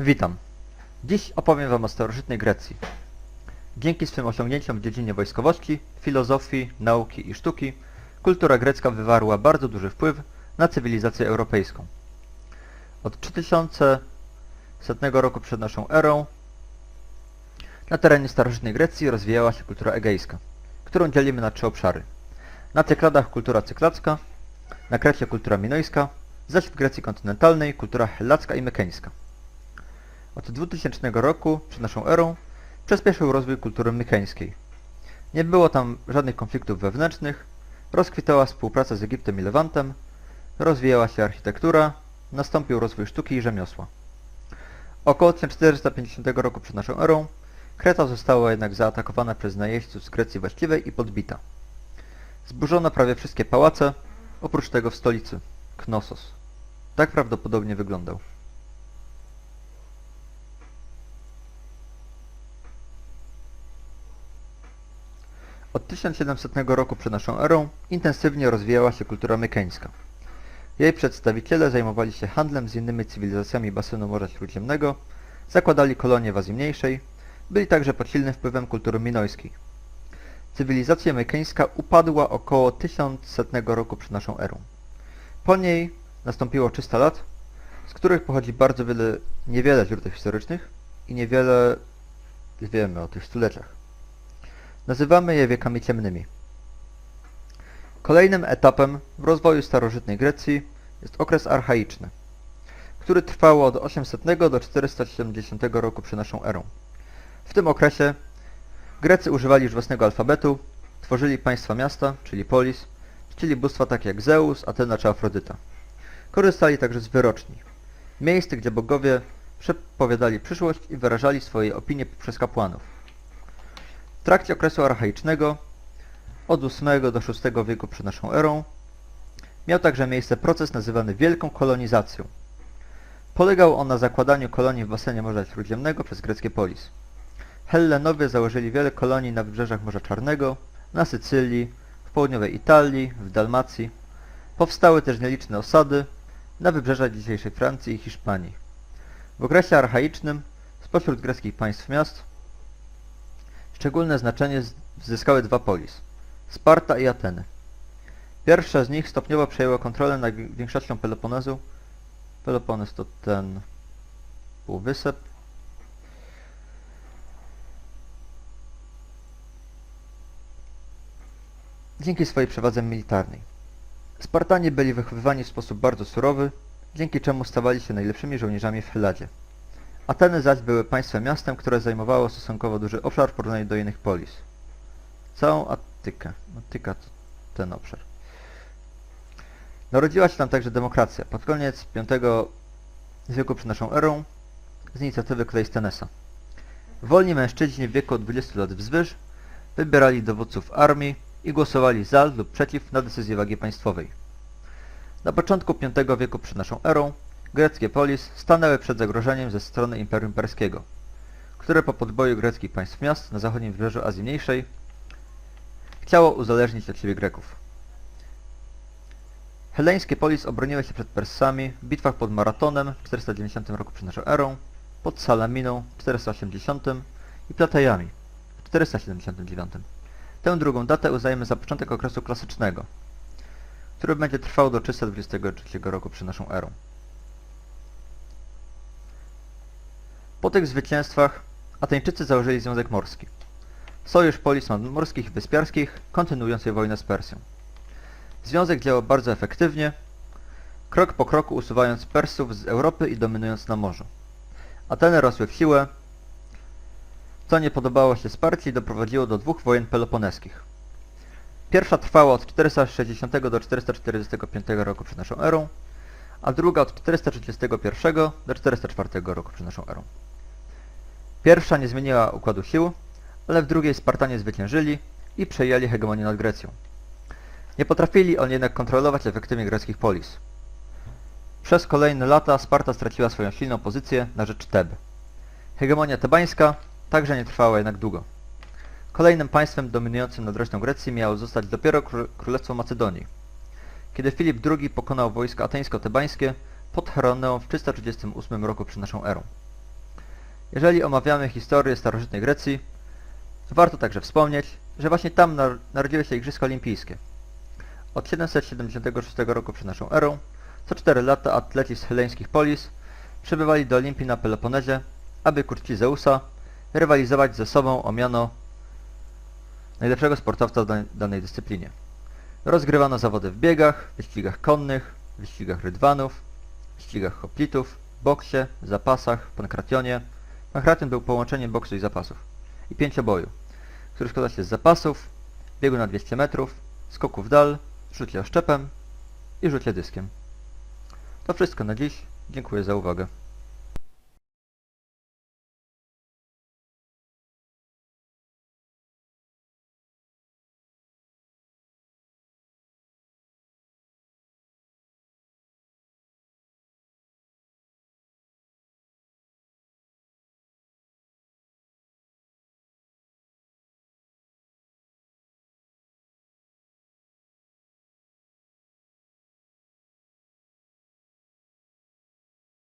Witam. Dziś opowiem Wam o starożytnej Grecji. Dzięki swym osiągnięciom w dziedzinie wojskowości, filozofii, nauki i sztuki, kultura grecka wywarła bardzo duży wpływ na cywilizację europejską. Od 3100 roku przed naszą erą na terenie starożytnej Grecji rozwijała się kultura egejska, którą dzielimy na trzy obszary. Na Cykladach kultura cyklacka, na Krecie kultura minojska, zaś w Grecji kontynentalnej kultura helacka i mykeńska. Od 2000 roku, przed naszą erą, przyspieszył rozwój kultury mykeńskiej. Nie było tam żadnych konfliktów wewnętrznych, rozkwitała współpraca z Egiptem i Lewantem, rozwijała się architektura, nastąpił rozwój sztuki i rzemiosła. Około 1450 roku przed naszą erą Kreta została jednak zaatakowana przez najeźdźców z Grecji właściwej i podbita. Zburzono prawie wszystkie pałace, oprócz tego w stolicy, Knossos. Tak prawdopodobnie wyglądał. Od 1700 roku przed naszą erą intensywnie rozwijała się kultura mykeńska. Jej przedstawiciele zajmowali się handlem z innymi cywilizacjami basenu Morza Śródziemnego, zakładali kolonie w Azji Mniejszej, byli także pod silnym wpływem kultury minojskiej. Cywilizacja mykeńska upadła około 1100 roku przed naszą erą. Po niej nastąpiło 300 lat, z których pochodzi bardzo wiele, niewiele źródeł historycznych i niewiele wiemy o tych stuleciach. Nazywamy je wiekami ciemnymi. Kolejnym etapem w rozwoju starożytnej Grecji jest okres archaiczny, który trwał od 800 do 470 roku przed naszą erą. W tym okresie Grecy używali już własnego alfabetu, tworzyli państwa miasta, czyli polis, czcili bóstwa takie jak Zeus, Atena czy Afrodyta. Korzystali także z wyroczni, miejsc, gdzie bogowie przepowiadali przyszłość i wyrażali swoje opinie poprzez kapłanów. Trakcie okresu archaicznego, od VIII do VI wieku przed naszą erą, miał także miejsce proces nazywany Wielką Kolonizacją. Polegał on na zakładaniu kolonii w basenie Morza Śródziemnego przez greckie polis. Hellenowie założyli wiele kolonii na wybrzeżach Morza Czarnego, na Sycylii, w południowej Italii, w Dalmacji. Powstały też nieliczne osady na wybrzeżach dzisiejszej Francji i Hiszpanii. W okresie archaicznym spośród greckich państw miast szczególne znaczenie zyskały dwa polis – Sparta i Ateny. Pierwsza z nich stopniowo przejęła kontrolę nad wi- większością Peloponezu. Peloponez to ten półwysep. Dzięki swojej przewadze militarnej. Spartanie byli wychowywani w sposób bardzo surowy, dzięki czemu stawali się najlepszymi żołnierzami w Heladzie. Ateny zaś były państwem miastem, które zajmowało stosunkowo duży obszar w porównaniu do innych polis. Całą Attykę. Attyka to ten obszar. Narodziła się tam także demokracja pod koniec V wieku przed naszą erą z inicjatywy Kleistenesa. Wolni mężczyźni w wieku od 20 lat wzwyż wybierali dowódców armii i głosowali za lub przeciw na decyzję wagi państwowej. Na początku V wieku przed naszą erą greckie polis stanęły przed zagrożeniem ze strony Imperium Perskiego, które po podboju greckich państw miast na zachodnim wybrzeżu Azji Mniejszej chciało uzależnić od siebie Greków. Heleńskie polis obroniły się przed Persami w bitwach pod Maratonem w 490 roku przed naszą erą, pod Salaminą w 480 i Platejami w 479. Tę drugą datę uznajemy za początek okresu klasycznego, który będzie trwał do 323 roku przed naszą erą. Po tych zwycięstwach Ateńczycy założyli Związek Morski. Sojusz polis morskich i wyspiarskich, kontynuującej wojnę z Persją. Związek działał bardzo efektywnie, krok po kroku usuwając Persów z Europy i dominując na morzu. Ateny rosły w siłę, co nie podobało się Sparcie i doprowadziło do dwóch wojen peloponeskich. Pierwsza trwała od 460 do 445 roku przed naszą erą, a druga od 431 do 404 roku przed naszą erą. Pierwsza nie zmieniła układu sił, ale w drugiej Spartanie zwyciężyli i przejęli hegemonię nad Grecją. Nie potrafili oni jednak kontrolować efektywnie greckich polis. Przez kolejne lata Sparta straciła swoją silną pozycję na rzecz Teb. Hegemonia tebańska także nie trwała jednak długo. Kolejnym państwem dominującym nad resztą Grecji miało zostać dopiero kró- Królestwo Macedonii. Kiedy Filip II pokonał wojsko ateńsko-tebańskie pod Heroneą w 338 roku przed naszą erą. Jeżeli omawiamy historię starożytnej Grecji, warto także wspomnieć, że właśnie tam nar- narodziły się Igrzyska Olimpijskie. Od 776 roku przed naszą erą, co 4 lata atleci z heleńskich polis przybywali do Olimpii na Peloponezie, aby ku czci Zeusa rywalizować ze sobą o miano najlepszego sportowca w danej- danej dyscyplinie. Rozgrywano zawody w biegach, wyścigach konnych, wyścigach rydwanów, wyścigach hoplitów, boksie, zapasach, pankrationie. Pankration był połączeniem boksu i zapasów. I pięcioboju, który składa się z zapasów, biegu na 200 metrów, skoku w dal, rzucie oszczepem i rzucie dyskiem. To wszystko na dziś. Dziękuję za uwagę.